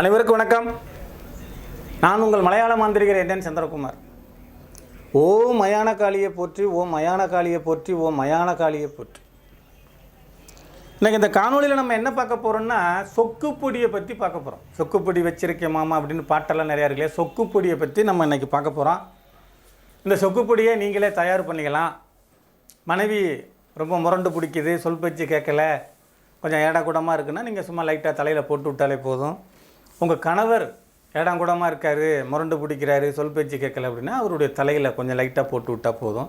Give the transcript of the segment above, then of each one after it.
அனைவருக்கும் வணக்கம். நான் உங்கள் மலையாள மாந்திரிகர் என்னன் சந்திரகுமார். ஓ மயான காளியை போற்றி ஓ மயான காளியை போற்றி ஓ மயான காளியை போற்றி. இன்றைக்கி இந்த காணொளியில் நம்ம என்ன பார்க்க போகிறோம்னா சொக்குப்பொடியை பற்றி பார்க்க போகிறோம் சொக்குப்பொடி வச்சிருக்கேன் மாமா அப்படின்னு பாட்டெல்லாம் நிறையா இருக்குல்லையா சொக்குப்பொடியை பற்றி நம்ம இன்னைக்கு பார்க்க போகிறோம் இந்த சொக்குப்பொடியை நீங்களே தயார் பண்ணிக்கலாம். மனைவி ரொம்ப முரண்டு பிடிக்குது சொல் பேச்சு கேட்கல. கொஞ்சம் ஏடாக்கூடமாக இருக்குன்னா நீங்கள் சும்மா லைட்டாக தலையில் போட்டு விட்டாலே போதும். உங்கள் கணவர் ஏடாங்கூடமாக இருக்கார் முரண்டு பிடிக்கிறாரு சொல் பேச்சு கேட்கல அப்படின்னா அவருடைய தலையில் கொஞ்சம் லைட்டாக போட்டு விட்டால் போதும்.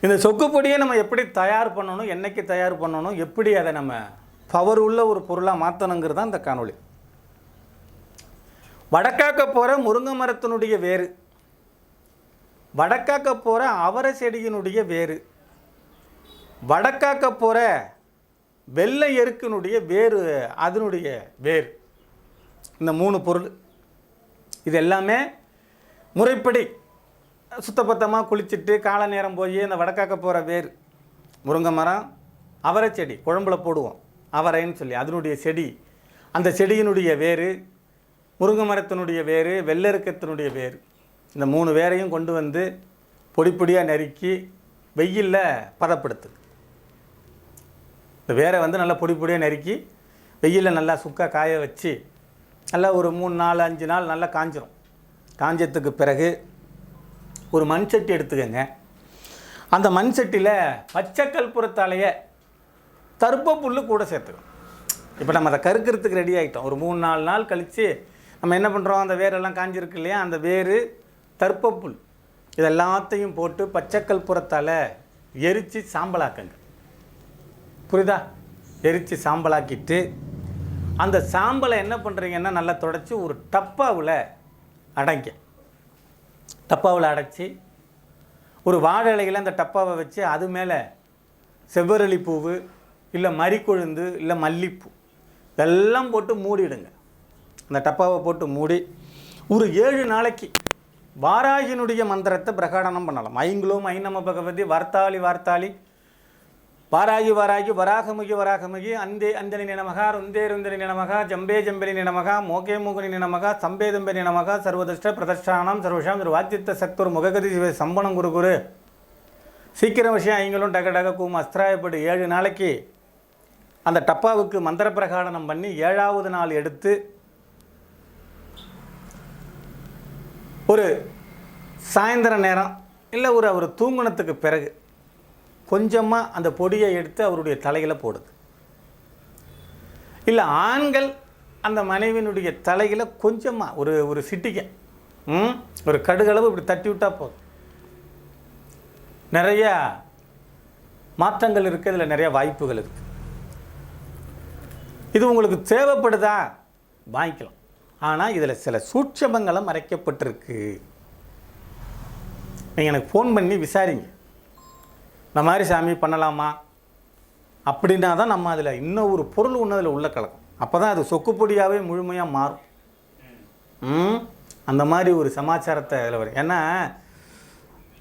இந்த சொக்குப்பொடியை நம்ம எப்படி தயார் பண்ணணும் என்னைக்கு தயார் பண்ணணும் எப்படி அதை நம்ம பவர் உள்ள ஒரு பொருளாக மாற்றணுங்கிறது தான் இந்த காணொளி. வடக்காக்க போகிற முருங்கை மரத்தினுடைய வேறு. வடக்காக்க போகிற அவரை செடியினுடைய வேறு. வடக்காக்க போகிற வெள்ளை எருக்கினுடைய வேறு அதனுடைய வேர். இந்த மூணு பொருள். இது எல்லாமே முறைப்படி சுத்தபத்தமாக குளிச்சுட்டு காலை நேரம் போய் இந்த வடக்காக்க போகிற வேர் முருங்கை மரம் அவரை செடி குழம்புல போடுவோம். அவரைன்னு சொல்லி அதனுடைய செடி. அந்த செடியினுடைய வேர் முருங்கை மரத்தினுடைய வேர் வெள்ளருக்கத்தினுடைய வேர். இந்த மூணு வேரையும் கொண்டு வந்து பொடி பொடியாக நறுக்கி வெயிலில் பதப்படுத்து. இந்த வேரை வந்து நல்லா பொடி பொடியாக நறுக்கி வெயிலில் நல்லா சுக்கா காய வச்சு நல்லா ஒரு மூணு நாலு அஞ்சு நாள் நல்லா காஞ்சிரும். காஞ்சத்துக்கு பிறகு ஒரு மண் சட்டி எடுத்துக்கோங்க. அந்த மண் சட்டியில் பச்சை கற்பூரத்தாலேயே தருப்ப புல்லு கூட சேர்த்துக்கணும். இப்போ நம்ம அதை கருக்கிறதுக்கு ரெடி ஆகிட்டோம் ஒரு மூணு நாலு நாள் கழித்து நம்ம என்ன பண்ணுறோம் அந்த வேரெல்லாம் காஞ்சிருக்கு இல்லையா? அந்த வேர் தர்ப்பப்புல் இதெல்லாத்தையும் இது எல்லாத்தையும் போட்டு பச்சைக்கல் புறத்தால் எரித்து சாம்பலாக்குங்க. புரியுதா? எரித்து சாம்பலாக்கிட்டு அந்த சாம்பலை என்ன பண்ணுறீங்கன்னா நல்லா தொடச்சி ஒரு டப்பாவில் அடைங்க. டப்பாவில் அடைச்சி ஒரு வாழை இலையில் அந்த டப்பாவை வச்சு அது மேலே செவ்வரளி பூவு இல்லை மறிக்கொழுந்து இல்லை மல்லிப்பூ இதெல்லாம் போட்டு மூடிடுங்க. அந்த டப்பாவை போட்டு மூடி ஒரு ஏழு நாளைக்கு வாராகினுடைய மந்திரத்தை பிரகடனம் பண்ணலாம். ஐங்குலும் ஐநம பகவதி வார்த்தாளி வார்த்தாளி வாராகி வாராகி வராகமுகி வராகமுகி அந்தே அந்தனி நினமகா ருந்தே ருந்தனி நினமகா ஜம்பே ஜம்பனி நினமகா மோகே மூகுனி நினமகா சம்பே தம்பனி நினமகா சர்வதிஷ்ட பிரதஷ்டானம் சர்வஷாம் ஒரு வாத்தித்த முககதி சிவ சம்பனம் குரு குரு. சீக்கிரம் விஷயம் ஐங்களும் டக டக கூம் அஸ்திராயப்படு ஏழு நாளைக்கு அந்த டப்பாவுக்கு மந்திர பிரகாடனம் பண்ணி ஏழாவது நாள் எடுத்து ஒரு சாயந்தர நேரம் இல்லை ஒரு அவர் தூங்குனத்துக்கு பிறகு கொஞ்சமாக அந்த பொடியை எடுத்து அவருடைய தலையில் போடுது. இல்லை ஆண்கள் அந்த மனைவியினுடைய தலையில் கொஞ்சமாக ஒரு ஒரு சிட்டிக்க ஒரு கடுகளவு இப்படி தட்டி விட்டால் போதும். நிறைய மாற்றங்கள் இருக்குது இதில் நிறைய வாய்ப்புகள் இருக்குது இது உங்களுக்கு தேவைப்படுதா? வாங்கிக்கலாம். ஆனால் இதில் சில சூட்சமங்களும் மறைக்கப்பட்டிருக்கு. நீங்கள் எனக்கு ஃபோன் பண்ணி விசாரிங்க. இந்த மாதிரி சாமி பண்ணலாமா? அப்படின்னா தான் நம்ம அதில் இன்னும் ஒரு பொருள் ஒன்று அதில் உள்ள கலக்கும். அப்போ தான் அது சொக்குப்பொடியாகவே முழுமையாக மாறும். ம்? அந்த மாதிரி ஒரு சமாச்சாரத்தை அதில் வரும். ஏன்னா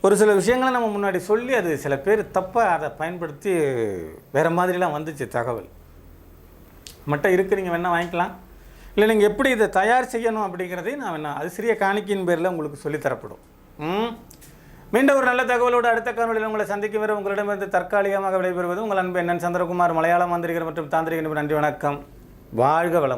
ஒரு சில விஷயங்களை நம்ம முன்னாடி சொல்லி அது சில பேர் தப்பாக அதை பயன்படுத்தி வேறு மாதிரிலாம் வந்துச்சு தகவல். மட்டும் இருக்குது நீங்கள் வேணால் வாங்கிக்கலாம். இல்லை நீங்கள் எப்படி இதை தயார் செய்யணும் அப்படிங்கிறதையும் நான் வேணா அது சிறிய காணிக்கையின் பேரில் உங்களுக்கு சொல்லித் தரப்படும். ம்? மீண்டும் ஒரு நல்ல தகவலோடு அடுத்த காணொலியில் உங்களை சந்திக்கும் வரை உங்களிடமிருந்து தற்காலிகமாக விடைபெறுவது உங்கள் அன்பு என்னன் சந்திரகுமார் மலையாள மாந்திரிகர் மற்றும் தாந்திரிகர் நன்றி வணக்கம். வாழ்க வளம்